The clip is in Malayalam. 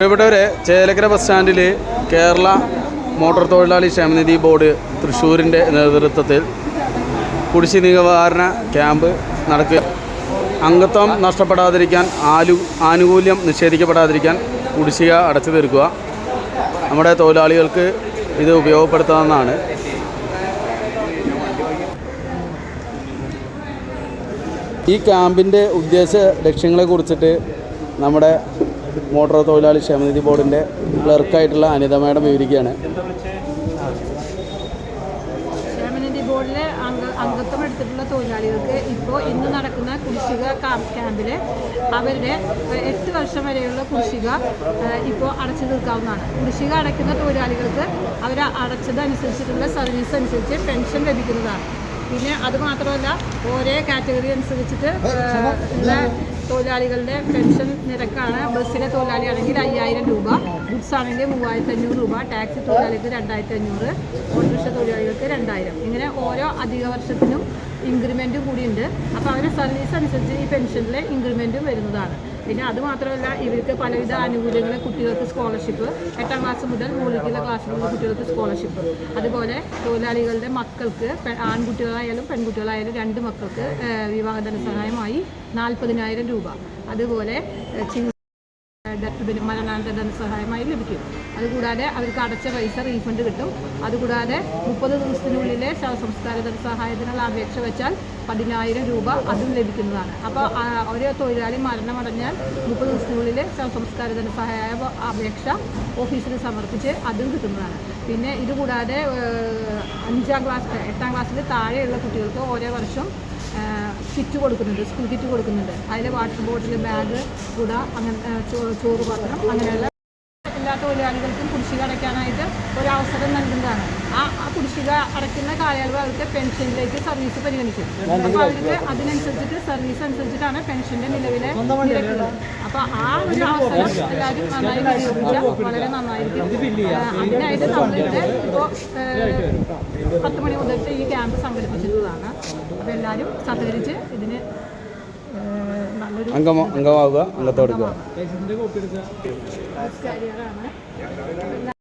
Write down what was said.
പ്രിയപ്പെട്ടവരെ ചേലക്കര ബസ് സ്റ്റാൻഡിൽ കേരള മോട്ടോർ തൊഴിലാളി ക്ഷേമനിധി ബോർഡ് തൃശ്ശൂരിന്റെ നേതൃത്വത്തിൽ കുടിശ്ശി നിവാരണ ക്യാമ്പ് നടക്കുക. അംഗത്വം നഷ്ടപ്പെടാതിരിക്കാൻ ആലു ആനുകൂല്യം നിഷേധിക്കപ്പെടാതിരിക്കാൻ കുടിശ്ശിക അടച്ചു തീർക്കുക. നമ്മുടെ തൊഴിലാളികൾക്ക് ഇത് ഉപയോഗപ്പെടുത്താവുന്നതാണ്. ഈ ക്യാമ്പിന്റെ ഉദ്ദേശ ലക്ഷ്യങ്ങളെ കുറിച്ചിട്ട് നമ്മുടെ മോട്ടോർ തൊഴിലാളി ക്ഷേമനിധി ബോർഡിന്റെ ക്ലർക്കായിട്ടുള്ള അനിത മാഡം വിവരിക്കുകയാണ്. ക്ഷേമനിധി ബോർഡിലെ അംഗത്വം എടുത്തിട്ടുള്ള തൊഴിലാളികൾക്ക് ഇപ്പോൾ ഇന്ന് നടക്കുന്ന കുടിശ്ശിക ക്യാമ്പിൽ അവരുടെ എട്ട് വർഷം വരെയുള്ള കുടിശ്ശിക ഇപ്പോൾ അടച്ചു തീർക്കാവുന്നതാണ്. കുടിശ്ശിക അടയ്ക്കുന്ന തൊഴിലാളികൾക്ക് അവർ അടച്ചതനുസരിച്ചിട്ടുള്ള സർവീസ് അനുസരിച്ച് പെൻഷൻ ലഭിക്കുന്നതാണ്. പിന്നെ അത് മാത്രമല്ല ഓരോ കാറ്റഗറി അനുസരിച്ചിട്ട് തൊഴിലാളികളുടെ പെൻഷൻ നിരക്കാണ്. ബസ്സിലെ തൊഴിലാളിയാണെങ്കിൽ അയ്യായിരം രൂപ ഗുഡ്സ് ആണെങ്കിൽ മൂവായിരത്തി അഞ്ഞൂറ് രൂപ ടാക്സി തൊഴിലാളികൾക്ക് രണ്ടായിരത്തി അഞ്ഞൂറ് ഓട്ടോറിക്ഷ തൊഴിലാളികൾക്ക് രണ്ടായിരം. ഇങ്ങനെ ഓരോ അധിക വർഷത്തിനും ഇൻക്രിമെന്റും കൂടിയുണ്ട്. അപ്പോൾ അവരുടെ സർവീസ് അനുസരിച്ച് ഈ പെൻഷനിലെ ഇൻക്രിമെന്റും വരുന്നതാണ്. പിന്നെ അത് മാത്രമല്ല ഇവർക്ക് പലവിധ ആനുകൂല്യങ്ങൾ കുട്ടികൾക്ക് സ്കോളർഷിപ്പ് എട്ടാം ക്ലാസ് മുതൽ മുകളിലേക്കുള്ള ക്ലാസ്സിലുള്ള കുട്ടികൾക്ക് സ്കോളർഷിപ്പ് അതുപോലെ തൊഴിലാളികളുടെ മക്കൾക്ക് ആൺകുട്ടികളായാലും പെൺകുട്ടികളായാലും രണ്ട് മക്കൾക്ക് വിവാഹധന സഹായമായി നാൽപ്പതിനായിരം രൂപ. അതുപോലെ ചികിത്സ മരണാനന്തര ധനസഹായമായി ലഭിക്കും. അതുകൂടാതെ അവർക്ക് അടച്ച പൈസ റീഫണ്ട് കിട്ടും. അതുകൂടാതെ മുപ്പത് ദിവസത്തിനുള്ളിലെ ശവസംസ്കാര ധനസഹായത്തിനുള്ള അപേക്ഷ വെച്ചാൽ പതിനായിരം രൂപ അതും ലഭിക്കുന്നതാണ്. അപ്പോൾ ഒരു തൊഴിലാളി മരണമടഞ്ഞാൽ മുപ്പത് ദിവസത്തിനുള്ളിൽ ശവസംസ്കാര ധനസഹായ അപേക്ഷ ഓഫീസിൽ സമർപ്പിച്ച് അതും കിട്ടുന്നതാണ്. പിന്നെ ഇതുകൂടാതെ അഞ്ചാം ക്ലാസ് എട്ടാം ക്ലാസ്സിൽ താഴെയുള്ള കുട്ടികൾക്ക് ഓരോ വർഷം കിറ്റ് കൊടുക്കുന്നുണ്ട് സ്കൂൾ കിറ്റ് കൊടുക്കുന്നുണ്ട്. അതിൽ വാട്ടർ ബോട്ടിൽ ബാഗ് കുട അങ്ങനെ ചോറ് പാത്രം അങ്ങനെയുള്ള കുടിശ്ശിക അടയ്ക്കാനായിട്ട് ഒരു അവസരം നൽകുന്നതാണ്. ആ ആ കുടിശ്ശിക അടയ്ക്കുന്ന കാലയളവ് അവർക്ക് പെൻഷനിലേക്ക് സർവീസ് പരിഗണിക്കും. അപ്പോൾ അവർക്ക് അതിനനുസരിച്ചിട്ട് സർവീസ് അനുസരിച്ചിട്ടാണ് പെൻഷന്റെ നിലവിലെ നിരക്കുകൾ. അപ്പോൾ ആ ഒരു അവസരം എല്ലാവരും നന്നായി ഉപയോഗിക്കുക. വളരെ നന്നായിരിക്കും. അതിനായിട്ട് നമ്മളിവിടെ ഇപ്പോൾ പത്ത് മണി മുതൽ ഈ ക്യാമ്പ് സംഘടിപ്പിച്ചിട്ടുള്ളതാണ്. അപ്പോൾ എല്ലാവരും സഹകരിച്ച് ഇതിന് നല്ലൊരു അംഗമ അംഗമാവുക അംഗത്തോടുക്കുക